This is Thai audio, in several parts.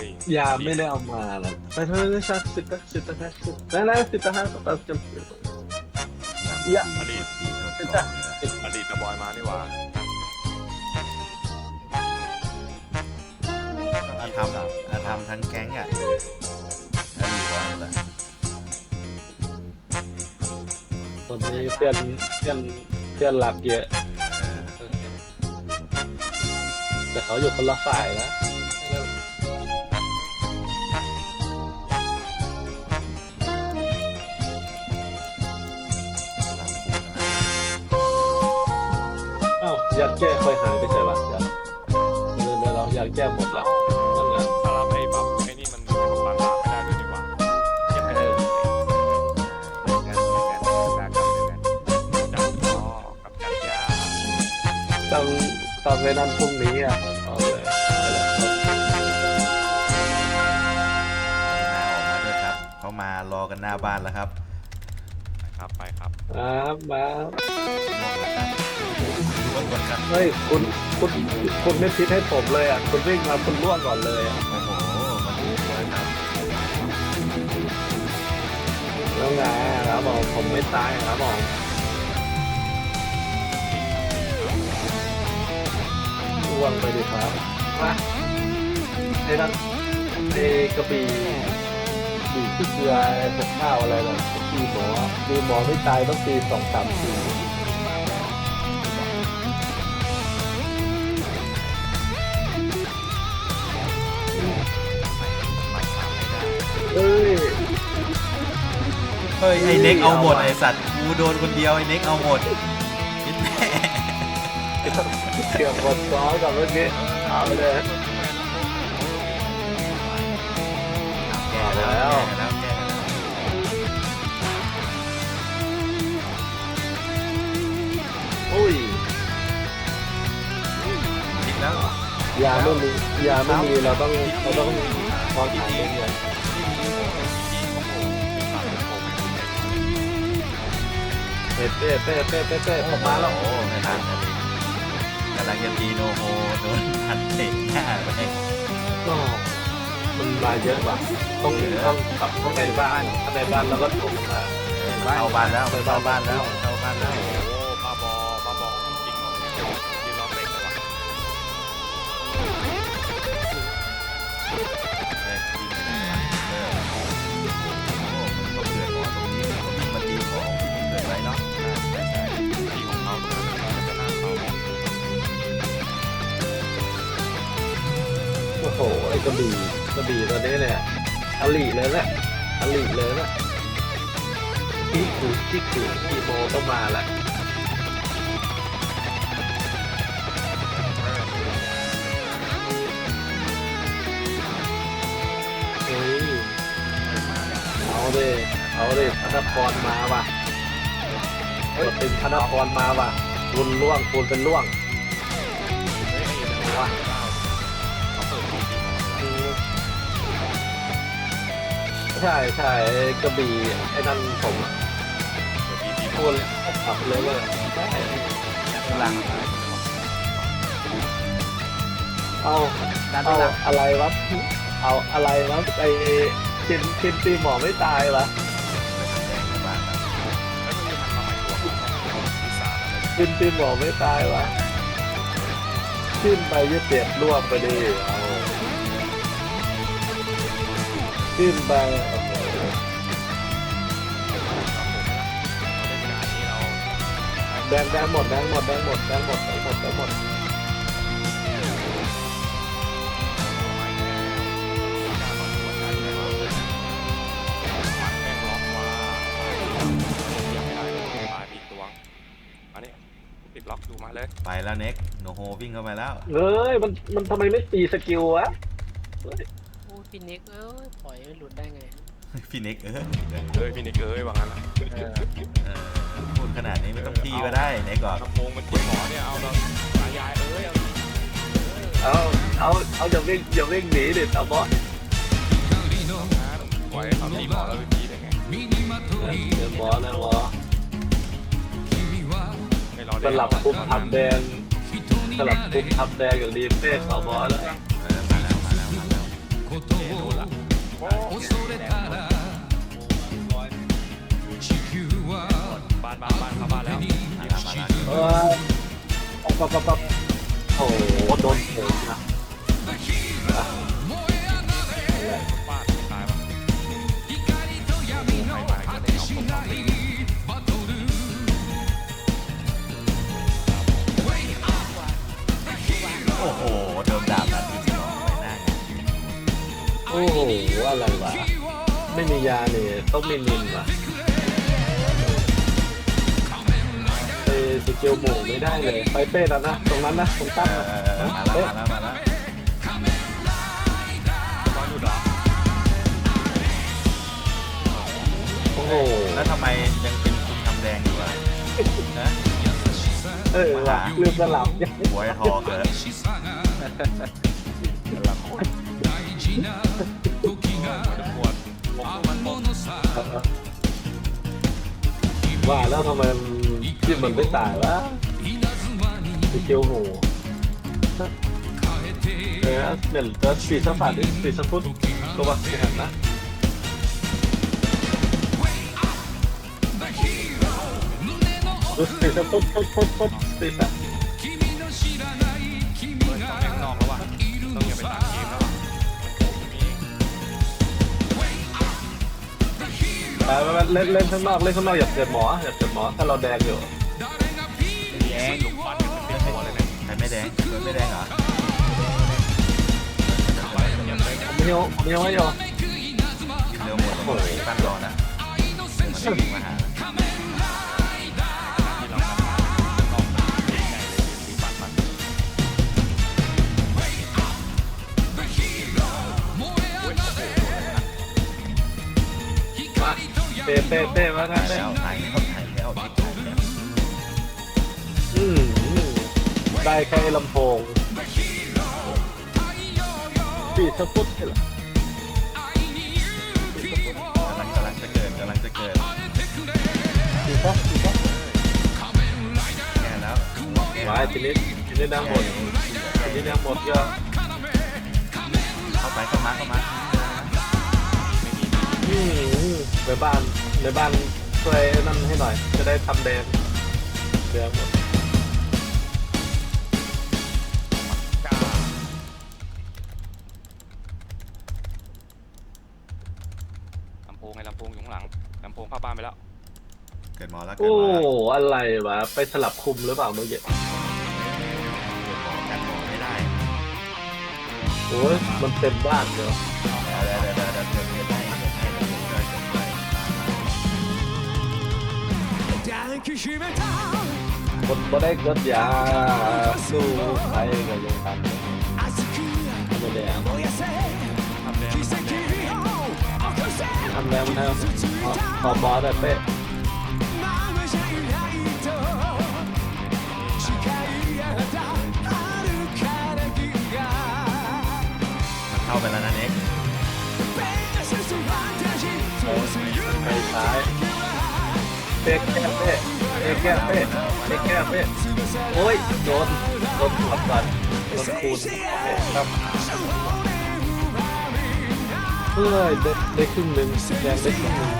ฮ้ยยาไม่ได้เอามาแล้วไปเถอะชักสิบตะสิบตะสิบนั่นแหละสิบตะห้าตัดจำยาอดีตเป็นจ้ะอดีตตะบอยมานี่หว่าอาทำอาทำทั้งแก๊งอะแล้วมีบอลแหละตอนนี้เพื่อนเพื่อนเพื่อนหลับเยอะเออแต่เขาอยู่คนละฝ่ายนะห อ้าวอยากแก้เคยหายไปใช่ปะเดี๋ยวเดี๋ยวเราอยากแก้หมดแล้วนั่นแหละถ้าเราไอ้บัฟไอ้นี่มันมันลาไม่ได้ด้วยดีกว่าเก็บไปเลยเหมือนกันเหมือนกันกากรรมเดียวกันจับล้อกับจัดยาตองต้องไปนั่นพรุ่งนี้อะเอาเลยเอาเลยหน้าออกมาด้วยครับ เขามารอกันหน้าบ้านแล้วครับ ไปครับไปครับ ครับมาง่ว งแล้วครับง่วงแล้วครับเฮ้ยคุณคุณคุณไม่พิดให้ผมเลยอะคุณวิ่งมาคุณล่วงก่อนเลยอะโอ้โหมันดูสวยครับแล้วไงครับผมผมไม่ตายครับผมล่วงไปดิครับมาไอ้นั่นไอ้กระบี่บีที่เกลือไอ้พวกข้าวอะไรนะตีหมอตีหมอไม่ตายต้องตีสองสามที เฮ้ยเฮ้ยไอ้เน็กเอาหมดไอ้สัตว์กูโดนคนเดียวไอ้เน็กเอาหมดคิดแม่เกี่ยวกับซ้อมกับเมื่อกี้เอาเลยแก้แล้วแก้แล้วแก้แล้วอุ้ยคิดแล้ว ยาไม่มียาไม่มีเราต้องเราต้องพอถ่ายเองเลย เป๊ะเป๊ะเป๊ะเป๊ะเป๊ะผมมาแล้วโอ้ไม่ทันเลยกำลังจะตีโนโฮโดนทันเตะหน้าไปก็มันมาเยอะว่ะต้องต้องกลับเข้าไปบ้านเข้าไปบ้านแล้วก็ถูกมาเข้าบ้านแล้วเข้าบ้านแล้วเข้าบ้านแล้ว กระบี่กระบี่ตัวนี้เนี่ยอลีเลยแหละอลีเลยแหละที่ขูดที่ขูดที่โมต้องมาแหละเฮ้ยเอาดิเอาดิธนพรมาว่ะเฮ้ยเป็นธนพรมาว่ะคุณล่วงคุณเป็นล่วงเฮ้ยไอ้เดี๋ยวว่ ใช่ใช่ไอ้กระบี่ไอ้นั่นผมอะเปิดทีวีพูดขับเลยว่าใช่ข้างหลังเอาเอาอะไรวะเอาอะไรวะไอ้ชินชินตีหมอไม่ตายวะบ้านแล้วแล้วมันมีมันมาใหม่ตัวที่สามอะไรชินตีหมอไม่ตายวะขึ้นไปยึดเจ็บร่วมไปดิ ขึ้นไปโอ้โหแดงแดงหมดแดงหมดแดงหมดแดงหมดแดงหมดแดงหมดปิดล็อกดูมาเลย ไปแล้วเน็กโนโฮวิ่งเข้าไปแล้วเอ้ย มัน มันทำไมไม่ตีสกิลวะโอ้ย พี่นิกเอ้ยปล่อยให้หลุดได้ไงพี่เน็กเออเอ้ยพี่นิกเอ้ยว่างั้นละเออพูดขนาดนี้ไม่ต้องพี่ก็ได้เน็กก่อนลำโพงมันที่หมอเนี่ยเอาเราตายายเอ้ยเอาเอาเอาเอาอย่าวิ่งอย่าวิ่งหนีดิตาบอสปล่อยเขาตีหมอแล้วไปตีได้ไงเดี๋ยวหมอนะหมอไม่รอสลับปุ๊บทับแดงสลับปุ๊บทับแดงอย่างดีเป้ขอบอสแล้วเออมาแล้วมาแล้วมาแล้ว บ้าบ้าบ้าบ้าบ้าโอ้โดนเฉนนะโอ้โห โอ้โหอะไรวะ ไม่มียาเนี่ยต้องมีนินว่ะเอสกิลหมูไม่ได้เลย ไปเป้แล้วนะ ตรงนั้นนะ ตรงตั้งเอนะอเออเออมาแล้วมาแล้วมาแล้วตอนอยู่เหรอโอ้โหแล้วทำไมยังเป็นคุณทำแดงอยู่อะนะเออว่ะลืมสลับหัวไอ้ทองเลยทุ กคนผมมันผมว่าแล้วทำไมที่มันไม่ตายวะสกิลหมูเออเดี๋ยวจะปีสักฝาดิปีสักฟุตตัววักเห็นนะดูปีสักฟุตฟุตฟุตฟุตปีสักเไปไปไปเล่นเล่นข้างนอกเล่นข้างนอกอย่าเกิดหมออย่าเกิดหมอถ้าเราแดงอยู่แย่งลุกฟันกันเป็นตัวเลยนะใครไม่แดงเฟิร์สไม่แดงเหรอยังไม่ผมไม่โยผมไม่โยไม่โยเร็วหมดเลยตั้งรอนะมันได้วิ่งมาหา ต้เต้เต้มาครัถ่าบยเต้แล้วถ่ายแล้วถ่ายแล้วถ่ายแล้วอืมได้แค่ลำโพงปีสักฟุตเหรอกำลังกำลังจะเกิดกำลังจะเกิดปีสักปีสักแก้แล้วแก้มาทีนี้ทีนี้น้ำหมดทีนี้น้ำหมดก็เข้าไปเข้ามาเข้ามาอืมในบ้าน ในบ้านช่วยนั่นให้หน่อย จะได้ทำแดงเดือหมดกล้าลำโพงไงลำโพงอยู่ข้างหลังลำโพงเข้าบ้านไปแล้วเกิดหมอแล้วเกิดโอ้ หมอแล้วอะไรวะ ไปสลับคุมหรือเปล่าเมื่อกี้กันหมอไม่ได้โอ้ยมันเต็มบ้านเลยเดี๋ย คนบ่ได้กดยาสู้ใครก็ยังทำไม่ได้ทำแดงทำแดงทำแล้วนทำขอบอสแต่เป๊ะมันเข้าไปแล้วนะเน็กไปซ้าย เป๊ะแก้เป้เป๊ะแก้เป้เป๊ะแก้เป้โอ้ยโดนโดนหัวก่อนโดนคูณเป๊ะครับเฮ้ยได้ได้ครึ่งหนึ่งแดงได้ครึ่งหนึ่ง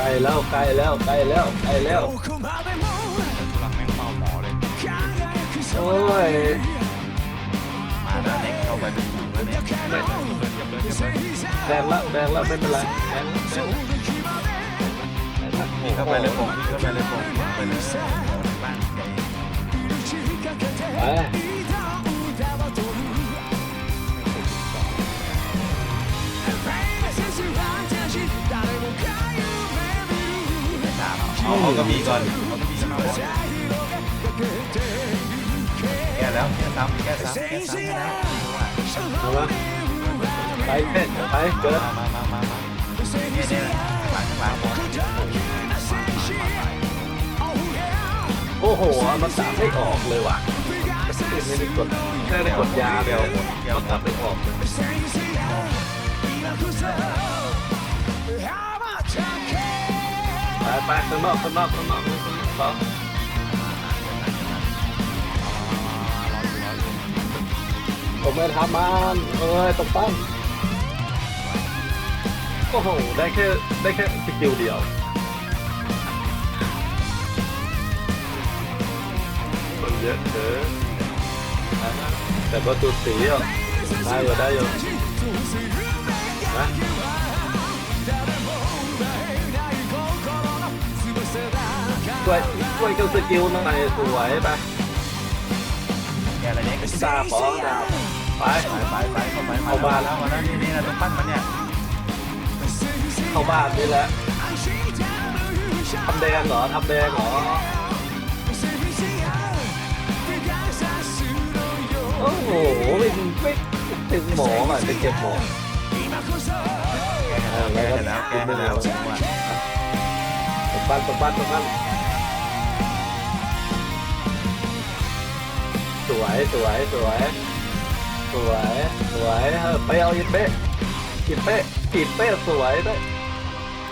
ล้แล้วใกล้แล้วใกล้แล้วใกล้แล้วทุลักแม่งเฝ้าหมอเลย โอ้ยมาแล้วเน็กเข้าไปเป็นกลุ่มแล้วเน็กเดินเดินเดินเดินเดินแดงละแดงละไม่เป็นไรแดงละแดงละพี่เข้าไปเลยผมพี่เข้าไปเลยผมเข้าไปเลยบ้านใหญ่ไป เอาเอากระบี่ก่อนเอากระบี่ก่อนแก้แล้วแก้ซ้ำแก้ซ้ำแก้ซ้ำนะเอามาไปเพ่ไปเกิดมามามามาเนี่ยเนี่ยหลังหลังโอ้โหมันสามไม่ออกเลยว่ะไม่ได้กดไม่ได้กดยาเดียวก็ตัดไปออก ไปไปข้างนอกข้างนอกข้างนอกข้างนอกผมไม่ทำมันเอ้ยตบปั้งโอ้โห ได้แค่ได้แค่สกิลเดียวมันเยอะเกินแต่ประตูสีอะได้อยู่ได้อยู่นะ ช่วยช่วยกับสกิลหน่อยสวยไปแกอะไรเนี่ยซาขอดาวไปไปไปไปเข้าไปมาแล้วมาแล้วมาแล้วนี่นี่นะต้องปั้นมันเนี่ยเข้าบ้านนี่แหละทำแดงเหรอทำแดงเหรอโอ้โหไม่ไม่ถึงหมออะจะเก็บหมอแกให้แล้วแกให้แล้วแกให้แล้วตบบ้านตบบ้านตบบ้าน สวยสวยสวยสวยสวยเออไปเอาอินเป้อินเป้อินเป้สวยด้วย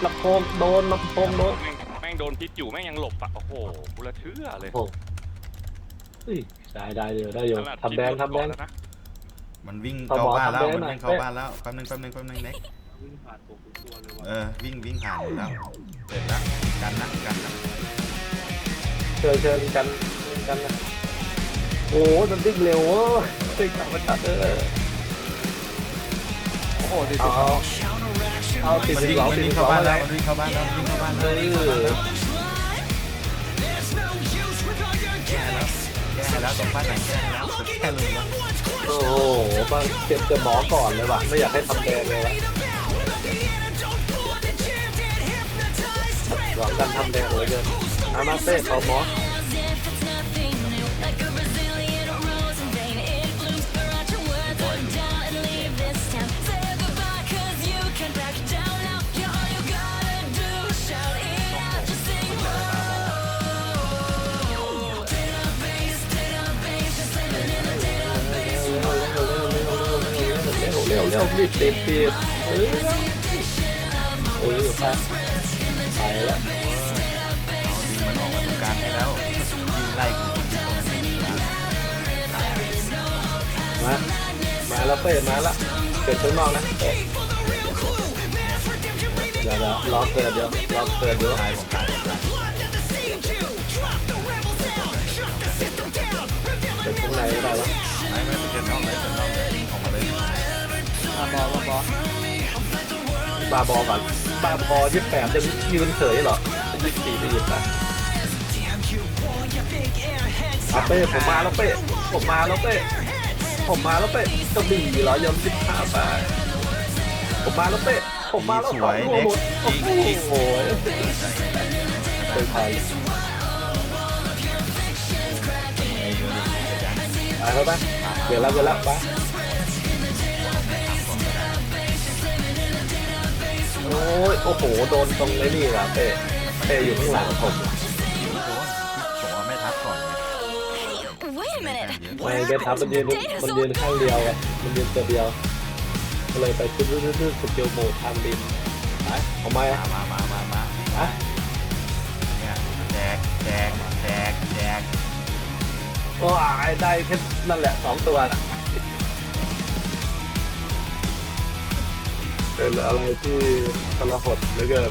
ลำโพงโดนลำโพงโดนแม่งแม่งโดนพิษอยู่แม่งยังหลบอะโอ้โหกูละเชื่อเลยโอ้เฮ้ยได้ได้เดี๋ยวได้อยู่ขนาทำแดงพิษทำแดงหมก่อนล้วนะมันวิ่งเอาเข้าหมอบ้านแล้วทำได้มันหน่อยวิ่งเข้าบ้านแล้วแป๊บนึงแป๊บนึงแป๊บนึงเน็กเออวิ่งวิ่งผ่านอยู่แล้วเสร็จแล้วกันนะกันนะเชิญเชิญกันกันนะ โอ้ยมันวิ่งเร็วเว้ยวิ่งธรรมชาติเออโอ้โหดิเอาเอาเอาติดมันสิบวิ่งสองมันติดวิ่สิงบสเข้าองบ้านอะไรแล้วมันวิ่งเข้าบ้านแล้วมันวิ่งเข้าบ้านเฮ้แล้วยแก้แล้วแก้แล้วต้องปั้นไหนแก้แล้วแก้เลยนะโอ้โหบางเก็บแต่หมอก่อนเลยว่ะไม่อยากให้ทำแดงเลยว่ะหวังกันทำแดงเหลยเกินอามาเต้ขอหมอ เร็วเร็วเร็วเร็วเร็วเร็วรีบรีบรีบเออโอ้ยไปไปแล้วเอาดึงมันออกมาตรงกลางให้แล้ววิ่งไล่กูมา มาแล้วเป้มาแล้วเกิดข้างนอกนะเป้เดี๋ยวเดี๋ยวรอเกิดเดี๋ยวรอเกิดเดี๋ยวตายผมตายผมตายเกิดข้างในก็ได้แล้ว บอมาบอบาบอก่อนบาบอยี่แปดจะยืนเฉยเหรอยี่สี่ไปยืนไปอาเป้ผมมาแล้วเป้ผมมาแล้วเป้ผมมาแล้วเป้กระบี่เหรอยำสิบห้าบาทผมมาแล้วเป้ผมมาแล้วสวยโอ้เด็กโหจริงจริงโอ้โหเป็นไทยไปแล้วปะเดี๋ยวแล้วเดี๋ยวแล้วไป โอ้ยโอ้โห โดนตรงไอ้นี่ว่ะเป้เป้อยู่ข้างหลังผมโดนผมว่าไม่ทับก่อน Wait a minute. ไม่ได้ทับมันยืนมันยืนข้างเดียวไงมันยืนตัวเดียวก็เลยไปขึ้นรื่นๆสกิลโหมดทางดินไปเอาไหมมามามามามาอะเนี่ยแจกแจกแจกแจกก็ได้แค่นั่นแหละสองตัวน่ะ เป็นอะไรที่ทรหดเหลือเกิน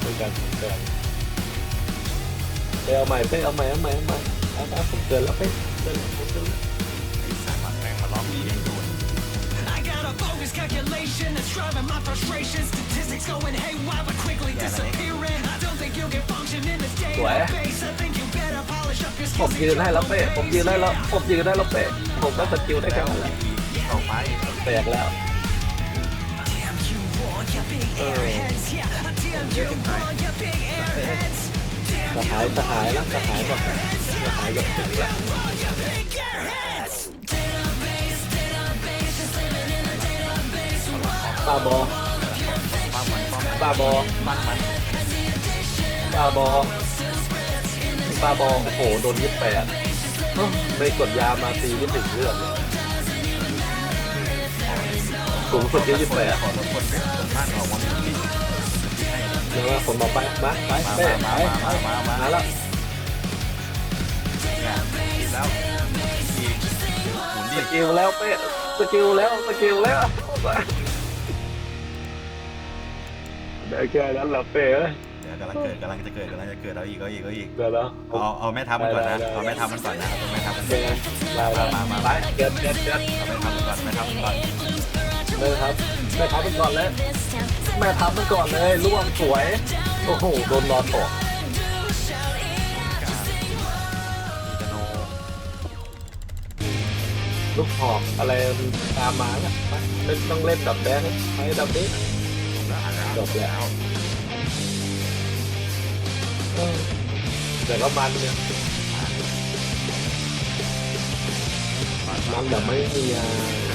เป็นการสงแกนไปเอาใหม่ไปเอาใหม่เอาใหม่เอาใหม่เอาเอาผมเกินแล้วไปเกินผมเกินไอ้สายมันแม่งมาล็อกอีเองดู I got a bogus calculation that's driving my frustration. Statistics going haywire, but quickly disappearing. I don't think you can function in this database. I think you better polish up your ผม skills. ยืนให้แล้วเป๊ะผมยืนให้แล้ว ผมยืนได้แล้วเป๊ะผมก็สกิลได้แค่นั้นแหละ ออกไป แตกแล้ว you big airheads. สหายสหายแล้วสหายแบบสหายแบบถึงแล้วบ้าบอป้ามันป้ามันบ้าบอปั้นมันบ้าบอบ้าบอโอ้โหโดนยี่แปดไม่กดยามาตีไม่ถึงเรื่องเลย สูงสุดที่ยี่สิบแปดขอทุกคนเป็นคนบ้านออกมาเป็นที่ให้เดี๋ยวว่าผมมาไปมาไปมาไปมาไปมามามามามาแล้วเนี่ยกินแล้วอีกหมุนสดิกิลแล้วเป้สกิลแล้วสกิลแล้วได้แค่นั้นแหละเป้เอ้ยเดี๋ยวกำลังเกิดกำลังจะเกิดกำลังจะเกิดเอาอีกเอาอีกเอาอีกเดี๋ยวแล้วเอาเอาแม่ทัพมันก่อนนะเอาแม่ทัพมันก่อนนะเอาแม่ทัพมันก่อนมามามาไปเกิดเกิดเกิดเอาแม่ทัพมันก่อนแม่ทัพมันก่อน เลยครับแม่ทับมันก่อนเลยแม่ทับมันก่อนเลยล่วงสวย โอ้โหโดนนอนตกลูกหอกอะไรตามมาเนี่ยเล่นต้องเล่นดับแดงไปดับนี้จบแล้วเออแต่ก็มันเนี่ยมันแบบไม่มีอะ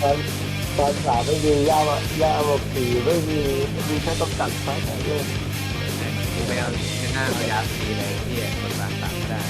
ตอนตอนสามไม่มีย่ามาย่ามาปีไม่มีมีแค่ต้องตัดไฟแต่เรื่องไม่เอาไม่น่าเอายาสีเลยที่คนสาตัดไม่ได้